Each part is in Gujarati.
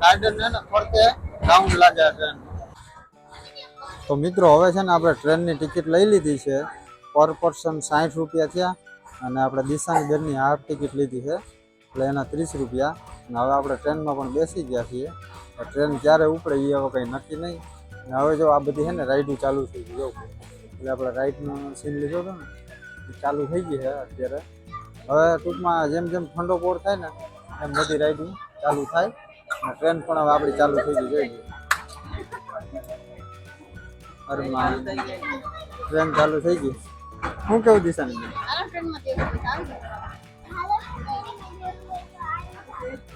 ગાર્ડન ને ફરતે રાઉન્ડ લાગે આ ટ્રેન તો મિત્રો હવે છે ને આપણે ટ્રેનની ટિકિટ લઈ લીધી છે પર પર્સન સાઠ રૂપિયા થયા અને આપણે દિશાની બેનની હાફ ટિકિટ લીધી છે એટલે એના ત્રીસ રૂપિયા અને હવે આપણે ટ્રેનમાં પણ બેસી ગયા છીએ તો ટ્રેન ક્યારે ઉપડે એ હવે કંઈ નક્કી નહીં અને હવે જો આ બધી છે ને રાઈડું ચાલુ થઈ ગઈ જો એટલે આપણે રાઈડનો સીન લીધો હતો ને એ ચાલુ થઈ ગઈ છે અત્યારે હવે ટૂંકમાં જેમ જેમ ઠંડો પોર થાય ને, એમ બધી રાઇડિંગ ચાલુ થાય. અને ટ્રેન પણ હવે આપણી ચાલુ થઈ ગઈ, જોઈ અરમાં ટ્રેન ચાલુ થઈ ગઈ. શું કેવું દિશા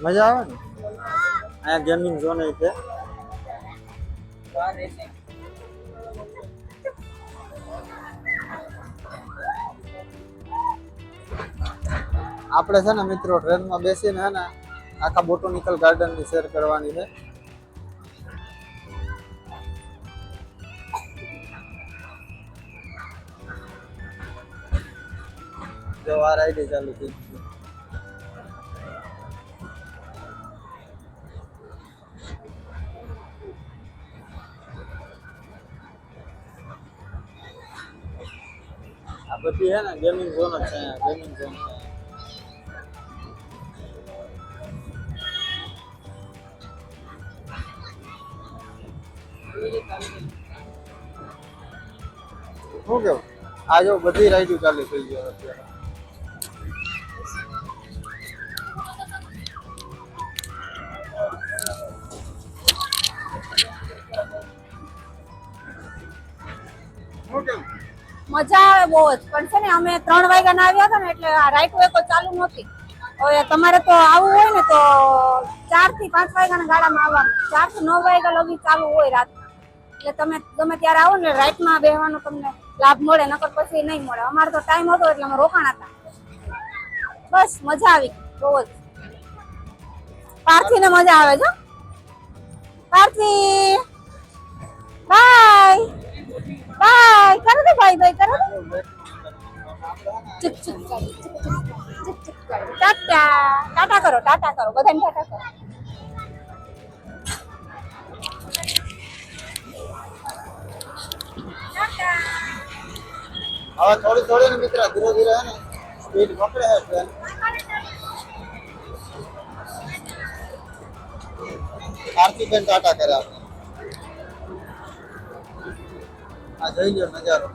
મજા આવે ને? અહીંયા ગેમિંગ ઝોન છે. આપણે છે ને મિત્રો ટ્રેનમાં બેસીને હે ને આખા બોટોનિકલ ગાર્ડનની શેર કરવાની છે જો આ રાઈડ ચાલુ થઈ ગઈ આ બધી હે ને ગેમિંગ ઝોન જ છે ગેમિંગ ઝોન આ જો બધી રાઈડો ચાલુ થઈ ગયો અત્યારે. મજા આવે બહુ જ. પણ છે ને, અમે ત્રણ વાગ્યાના આવ્યા હતા ને, એટલે આ રાઈટ વે કોઈ ચાલુ નહોતી. હવે તમારે તો આવવું હોય ને, તો ચારથી પાંચ વાગ્યાના ગાડામાં આવવાનું. ચારથી નવ વાગ્યા લગી ચાલુ હોય રાત એટલે તમે ગમે ત્યારે આવો ને રાઈટમાં બેહવાનું તમને લાભ મળે નકર પછી નહીં મળે અમારે તો ટાઈમ હતો એટલે અમે રોકાણ હતા બસ મજા આવી બહુ જ પાર્થીને મજા આવે છે. પાર્થી બાય બાય કરો દે ભાઈ ભાઈ કરો દે. ટાટા ટાટા કરો ટાટા હવે થોડી થોડી ને મિત્ર ધીરે ધીરે હે ને સ્પીડ પકડે છે ટ્રેન આરતીબેન ટાટા કરે આપણે આ જોઈ લ્યો નજારો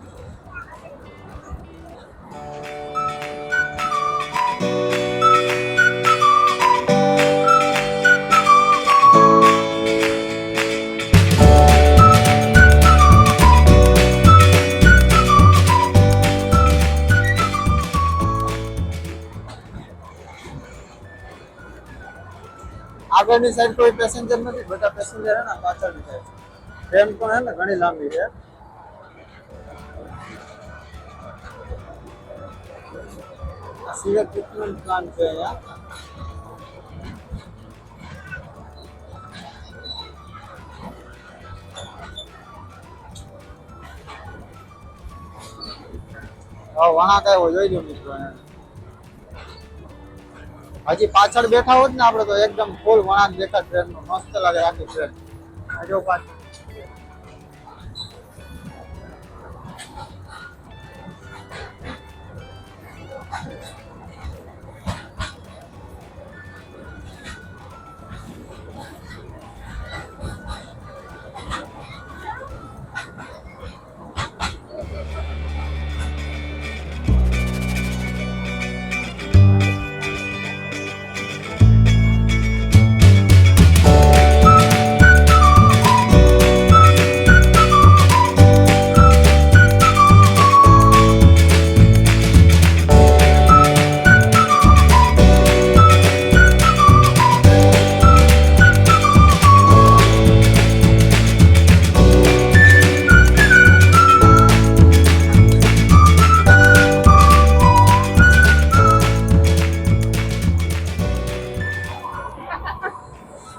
આગળની સાઈડ કોઈ પેસેન્જર નથી બધા પેસેન્જર હે ને પાછળની સાઈડ ટ્રેન પણ હે ને ઘણી લાંબી છે આ સિવિલ ટ્રીટમેન્ટ પ્લાન્ટ છે અહીંયા હવે વણાક આવ્યો જોઈ લો મિત્રો અહીંયા. હજી પાછળ બેઠા હોત ને આપણે તો એકદમ ફૂલ વણાટ દેખાય ટ્રેન નો. મસ્ત લાગે આખી ટ્રેન આજો પાછળ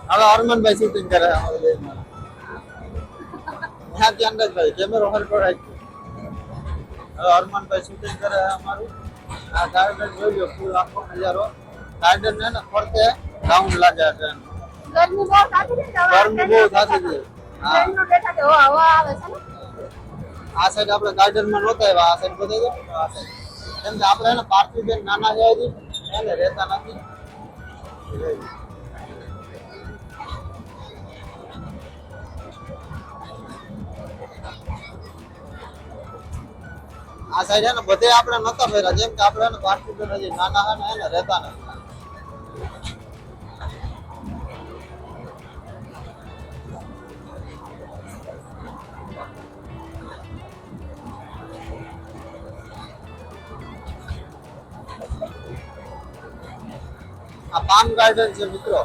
હવે હરમનભાઈ શૂટિંગ કરે. ત્યાં ધ્યાન ભાઈ કેમેરો હરકો રાખ્યો હવે હરમનભાઈ શૂટિંગ કરે અમારું. આ ગાર્ડન જોઈ લો ફૂલ આખો નજારો. ગાર્ડન ને ફરતે રાઉન્ડ લાગે ટ્રેન ગરમી બહુ થતી ગરમી બહુ હા. હવા આવે છે ને. આ સાઈડ આપણે ગાર્ડનમાં નહોતા આવ્યા આ સાઈડ બધા આ સાઈડ કેમ કે આપણે એને પાર્થિવ બેન નાના છે એને રહેતા નથી. આ સાઈડ ને બધે આપણે નતા ફેરા જેમ કે આપણે એને પાર્થિવ બેન હજી નાના છે ને રહેતા નથી. આ પાન ગાર્ડન છે મિત્રો.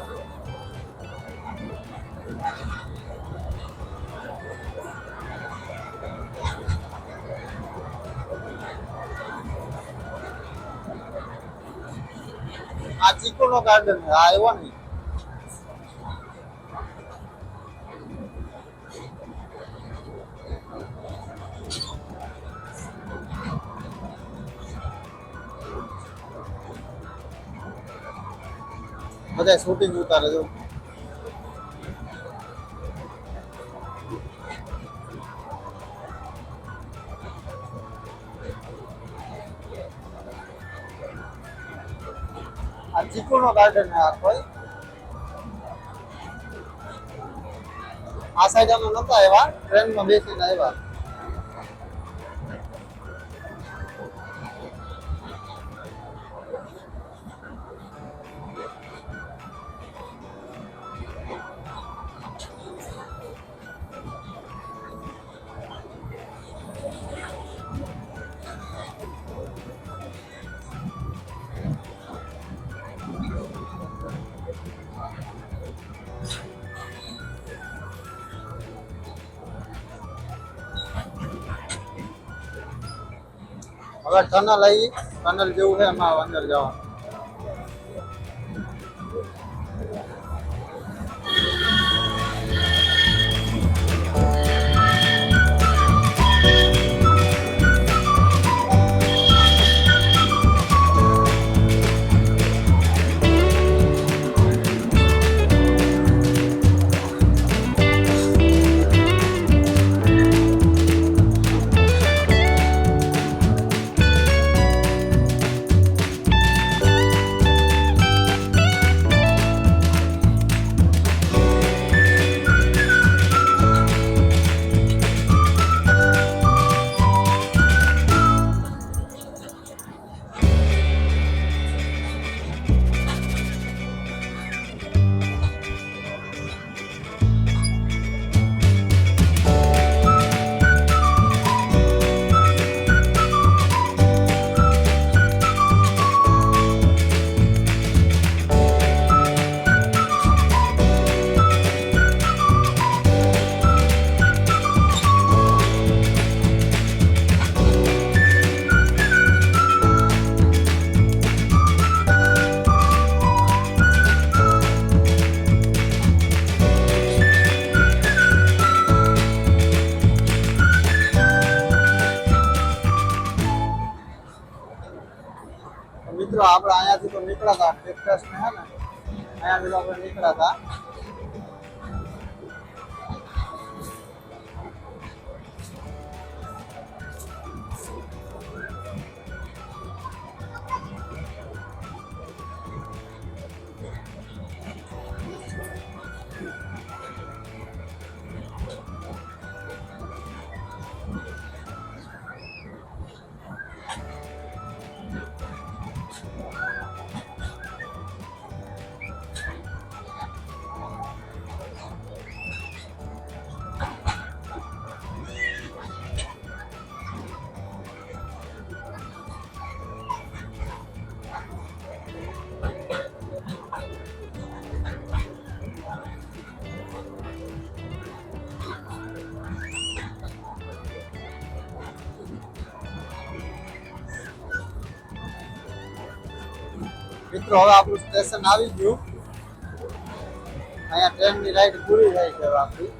આ ચીકુ નો ગાર્ડન આ આવ્યો નહીં. બધા શૂટિંગ ઉતારે જો નો ગાર્ડન છે આ કોઈ. આ સાઈડ અમે નતા આવ્યા ટ્રેનમાં બેસીને આવ્યા. હવે ટનલ આવી ટનલ જેવું છે એમાં અંદર જવાનું આપણે અહીંયાથી તો નીકળ્યા હતા ટેક્સાસ ને હે ને અહીંયાથી તો આપણે નીકળ્યા હતા મિત્રો હવે આપણું સ્ટેશન આવી ગયું. અહીંયા ટ્રેનની રાઈડ પૂરી થાય છે આપણી.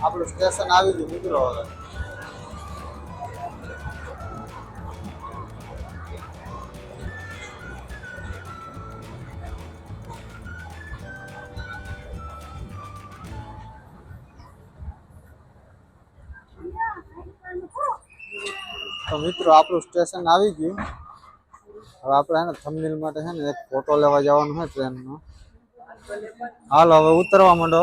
આપણું સ્ટેશન આવી ગયું મિત્રો હવે તો મિત્રો આપણું સ્ટેશન આવી ગયું હવે આપણે હે ને થંબનેલ માટે છે ને એક ફોટો લેવા જવાનું છે ટ્રેનનો હાલો હવે ઉતરવા માંડો